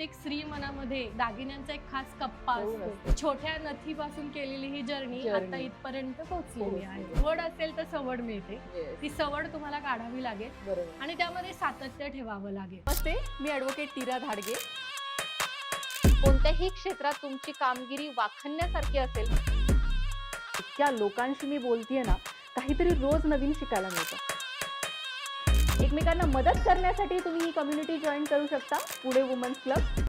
प्रत्येक स्त्री मनामध्ये दागिन्यांचा एक खास कप्पा हो, असतो. छोट्या नथीपासून केलेली ही जर्नी. आता इथपर्यंत पोहोचलेली आहे. सवड असेल तर सवड मिळते. ती सवड तुम्हाला काढावी लागेल आणि त्यामध्ये सातत्य ठेवावं लागेल. नमस्ते मी ॲडव्होकेट टीरा धाडगे. कोणत्याही क्षेत्रात तुमची कामगिरी वाखण्यासारखी असेल इतक्या लोकांशी मी बोलतीये ना काहीतरी रोज नवीन शिकायला मिळतं. एकमेकांना मदत करण्यासाठी तुम्ही ही कम्युनिटी जॉईन करू शकता पुणे वुमन्स क्लब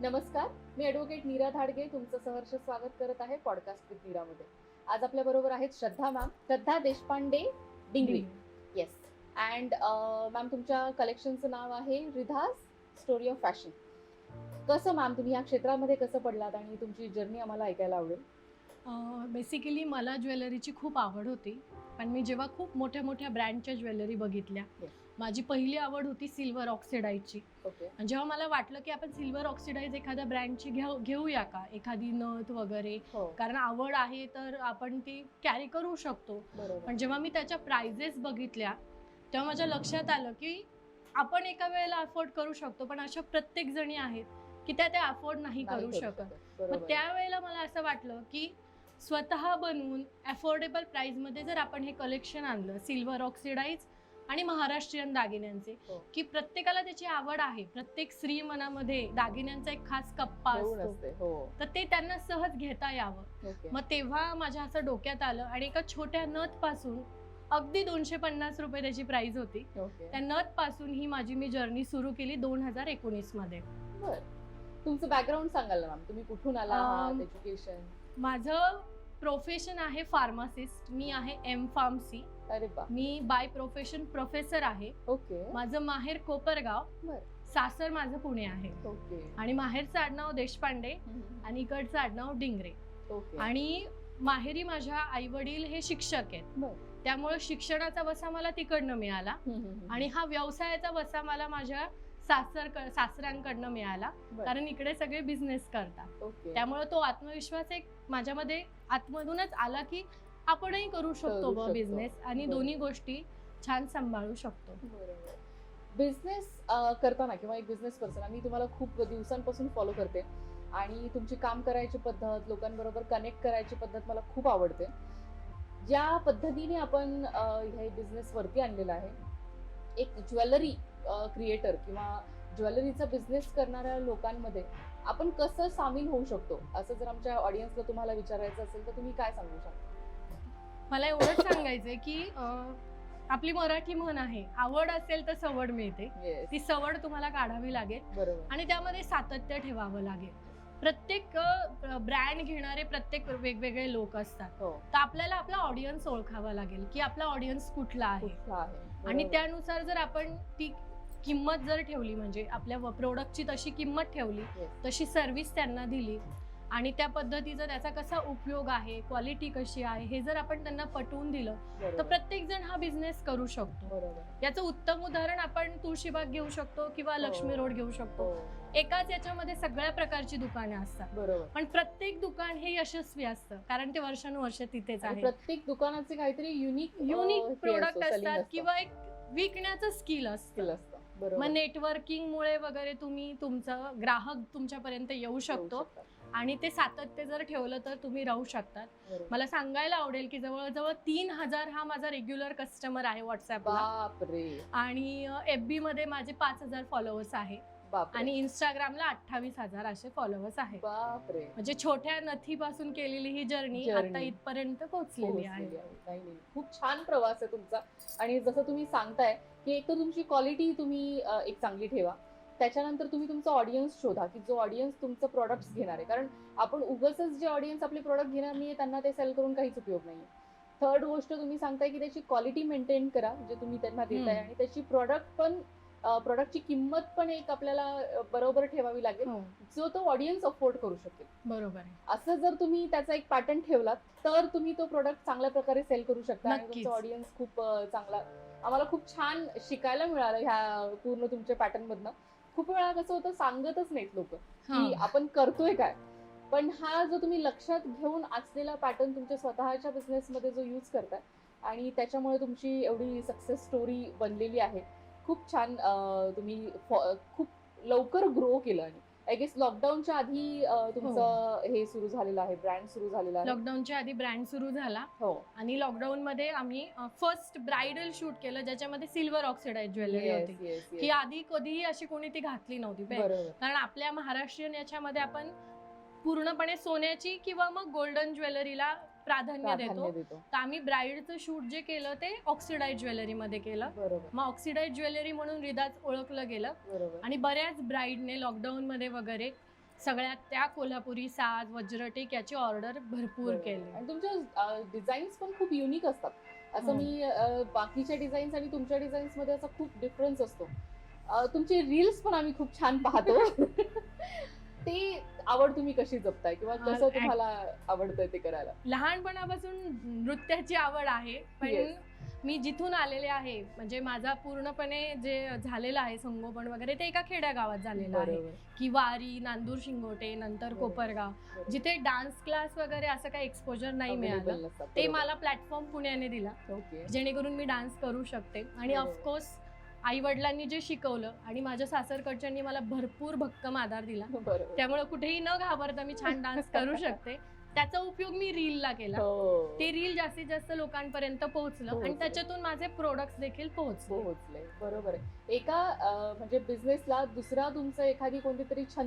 नमस्कार मी ॲडव्होकेट नीरा धाडगे तुमचं सहर्ष स्वागत करत आहे पॉडकास्ट विथ नीरामध्ये आज आपल्या बरोबर आहेत Shraddha ma'am Shraddha Deshpande Dingri yes and ma'am तुमच्या कलेक्शनचं नाव आहे रिधास स्टोरी ऑफ फॅशन कसं मॅम तुम्ही या क्षेत्रामध्ये कसं पडलात आणि तुमची जर्नी आम्हाला ऐकायला आवडेल? बेसिकली मला ज्वेलरीची खूप आवड होती. पण मी जेव्हा खूप मोठ्या मोठ्या ब्रँडच्या ज्वेलरी बघितल्या. माझी पहिली आवड होती सिल्वर ऑक्सिडाईजची आणि जेव्हा मला वाटलं की आपण सिल्वर ऑक्सिडाईज एखाद्या ब्रँडची घेऊ घेऊया का? एखादी नथ वगैरे. हो. कारण आवड आहे तर आपण ती कॅरी करू शकतो. पण जेव्हा मी त्याच्या प्राइजेस बघितल्या तेव्हा माझ्या लक्षात आलं की आपण एका वेळेला अफोर्ड करू शकतो पण अशा प्रत्येक जणी आहेत की त्या त्या अफोर्ड नाही करू शकत. मग त्यावेळेला मला असं वाटलं की स्वतः बनवून अफोर्डेबल प्राइसमध्ये जर आपण हे कलेक्शन आणलं सिल्वर ऑक्सिडाईज आणि महाराष्ट्रीयन दागिन्यांचे हो. की प्रत्येकाला त्याची आवड आहे प्रत्येक स्त्री मनामध्ये दागिन्यांचा एक खास कप्पा होऊन असतो हो. तर ते त्यांना सहज घेता यावं. मग तेव्हा माझ्या असं डोक्यात आलं आणि एका छोट्या नथपासून अगदी दोनशे पन्नास रुपये त्याची प्राइस होती. त्या नथपासून ही माझी मी जर्नी सुरू केली दोन हजार एकोणीसमध्ये तुमचं बॅकग्राऊंड सांगाल ना मॅम तुम्ही कुठून आला एज्युकेशन माझं प्रोफेशन आहे फार्मासिस्ट मी आहे एम फार्मसी अरे बा मी बाय प्रोफेशन प्रोफेसर आहे. ओके. माझं माहेर कोपरगाव. सासर माझं पुणे आहे. ओके. आणि माहेरचं आडनाव देशपांडे आणि इकडचं आडनाव डिंगरे. ओके. आणि माहेरी माझ्या आई वडील हे शिक्षक आहेत. त्यामुळे शिक्षणाचा वसा मला तिकडनं मिळाला. आणि हा व्यवसायाचा वसा मला माझ्या सासर सासऱ्यांकडनं मिळाला. कारण इकडे सगळे बिझनेस करतात. त्यामुळे तो आत्मविश्वास एक माझ्यामध्ये आतमधूनच आला की आपणही करू शकतो. बिझनेस आणि. दोन्ही गोष्टी छान सांभाळू शकतो. बिझनेस करताना किंवा एक बिझनेस पर्सन मी तुम्हाला खूप दिवसांपासून फॉलो करते. आणि तुमची काम करायची पद्धत लोकांबरोबर कनेक्ट करायची पद्धत मला खूप आवडते. ज्या पद्धतीने आपण हे बिझनेस वरती आणलेला आहे एक ज्वेलरी क्रिएटर किंवा ज्वेलरीचा बिझनेस करणाऱ्या लोकांमध्ये आपण कसं सामील होऊ शकतो? असं जर आमच्या ऑडियन्सला तुम्हाला विचारायचं असेल तर तुम्ही काय सांगू शकता? मला एवढंच सांगायचंय की अं, आपली मराठी म्हण आहे आवड असेल तर सवड मिळते. ती सवड तुम्हाला काढावी लागेल. आणि त्यामध्ये सातत्य ठेवावं लागेल. प्रत्येक ब्रँड घेणारे प्रत्येक वेगवेगळे लोक असतात. हो. तर आपल्याला आपला ऑडियन्स ओळखावा लागेल की आपला ऑडियन्स कुठला आहे? आहे? आणि. त्यानुसार जर आपण ती किंमत जर ठेवली म्हणजे आपल्या प्रोडक्टची तशी किंमत ठेवली. तशी सर्व्हिस त्यांना दिली आणि त्या पद्धतीचा त्याचा कसा उपयोग आहे क्वालिटी कशी आहे हे जर आपण त्यांना पटवून दिलं तर. प्रत्येक जण हा बिझनेस करू शकतो. याचं उत्तम उदाहरण आपण तुळशीबाग घेऊ शकतो किंवा लक्ष्मी रोड घेऊ शकतो. हो. एकाच याच्यामध्ये सगळ्या प्रकारची दुकाने असतात. पण प्रत्येक दुकान हे यशस्वी असतं कारण ते वर्षानुवर्ष तिथेच आहे. प्रत्येक दुकानाचे काहीतरी युनिक युनिक प्रोडक्ट असतात किंवा एक विकण्याचं स्किल असतं. मग बरोबर नेटवर्किंग मुळे वगैरे तुम्ही तुमचं ग्राहक तुमच्यापर्यंत येऊ शकतो. आणि ते सातत्य जर ठेवलं तर तुम्ही राहू शकतात. मला सांगायला आवडेल की जवळजवळ तीन हजार हा माझा रेग्युलर कस्टमर आहे व्हॉट्सअपला आणि एफ बी मध्ये माझे पाच हजार फॉलोअर्स आहे. बापरे. आणि इंस्टाग्रामला अठ्ठावीस हजार असे फॉलोअर्स आहेत. बापरे. म्हणजे छोट्या नथीपासून केलेली ही जर्नी Journey. आता इथपर्यंत पोहोचलेली पोहोचलेली आहे. नाही नाही. खूप छान प्रवास आहे तुमचा. आणि जसं तुम्ही सांगताय की एक तर तुमची क्वालिटी तुम्ही अ, एक चांगली ठेवा. त्याच्यानंतर तुम्ही तुमचा ऑडियन्स शोधा की जो ऑडियन्स तुमचं प्रोडक्ट्स घेणार आहे. कारण आपण उगच जे ऑडियन्स आपले प्रोडक्ट घेणार नाहीये त्यांना ते सेल करून काहीच उपयोग नाही थर्ड गोष्ट तुम्ही सांगताय की त्याची क्वालिटी मेंटेन करा जे तुम्ही त्यांना देताय हम्म. आणि त्याची प्रोडक्ट पण प्रोडक्टची किंमत पण एक आपल्याला बरोबर ठेवावी लागेल. हो, जो तो ऑडियन्स अफोर्ड करू शकेल. बरोबर आहे. असं जर तुम्ही त्याचा एक पॅटर्न ठेवलात तर तुम्ही तो प्रोडक्ट चांगल्या प्रकारे सेल करू शकता आणि ऑडियन्स खूप चांगला आम्हाला खूप छान शिकायला मिळालं ह्या पूर्ण तुमच्या पॅटर्न मधनं. खूप वेळा कसं होतं सांगतच नाहीत लोक की हा. आपण करतोय काय? पण हा जो तुम्ही लक्षात घेऊन आचलेला पॅटर्न तुमच्या स्वतःच्या बिझनेस मध्ये जो यूज करताय आणि त्याच्यामुळे तुमची एवढी सक्सेस स्टोरी बनलेली आहे खूप छान तुम्ही खूप लवकर ग्रो केलं आणि आय गेस लॉकडाऊनच्या आधी तुमचं हे. सुरू झालेलं आहे ब्रँड सुरू झालेला आहे. लॉकडाऊनच्या आधी ब्रँड सुरू झाला हो. आणि लॉकडाऊन मध्ये आम्ही फर्स्ट ब्रायडल शूट केलं ज्याच्यामध्ये सिल्वर ऑक्सिडाइज ज्वेलरी होती. की आधी कधीही अशी कोणी ती घातली नव्हती कारण आपल्या महाराष्ट्रीयन याच्यामध्ये आपण पूर्णपणे सोन्याची किंवा मग गोल्डन ज्वेलरीला प्राधान्य देतो. तर आम्ही ब्राईडचं शूट जे केलं ते ऑक्सिडाइज ज्वेलरीमध्ये केलं. बरोबर. मग ऑक्सिडाइज ज्वेलरी म्हणून रिदाच ओळखलं गेलं. आणि बऱ्याच ब्राईडने लॉकडाऊनमध्ये वगैरे सगळ्यात त्या कोल्हापुरी साज वज्रटेक याची ऑर्डर भरपूर. केली. आणि तुमच्या डिझाईन्स पण खूप युनिक असतात. असं हो. मी बाकीच्या डिझाईन्स आणि तुमच्या डिझाईन्समध्ये असा खूप डिफरन्स असतो. तुमचे रील्स पण आम्ही खूप छान पाहतो. ते आवड तुम्ही कशी जपताय किंवा कसं तुम्हाला आवडतंय ते करायला लहानपणापासून नृत्याची आवड आहे पण. मी जिथून आलेले आहे म्हणजे माझा पूर्णपणे जे झालेलं आहे संगोपन वगैरे ते एका खेड्या गावात झालेलं आहे की वारी नांदूर शिंगोटे नंतर. कोपरगाव. जिथे डान्स क्लास वगैरे असं काही एक्सपोजर नाही मिळालं ते. मला प्लॅटफॉर्म पुण्याने दिला जेणेकरून मी डान्स करू शकते आणि. ऑफकोर्स आई वडिलांनी जे शिकवलं आणि माझ्या सासरकडच्यांनी मला भरपूर भक्कम आधार दिला. त्यामुळे कुठेही न घाबरता मी छान डान्स करू शकते. त्याचा उपयोग मी रीलला केला. हो. ते रील जास्तीत जास्त लोकांपर्यंत पोहोचलं आणि. त्याच्यातून माझे प्रोडक्ट्स देखील पोहोचले. पोहोचले. बरोबर एका म्हणजे बिझनेसला दुसरा तुमचं एखादी कोणती तरी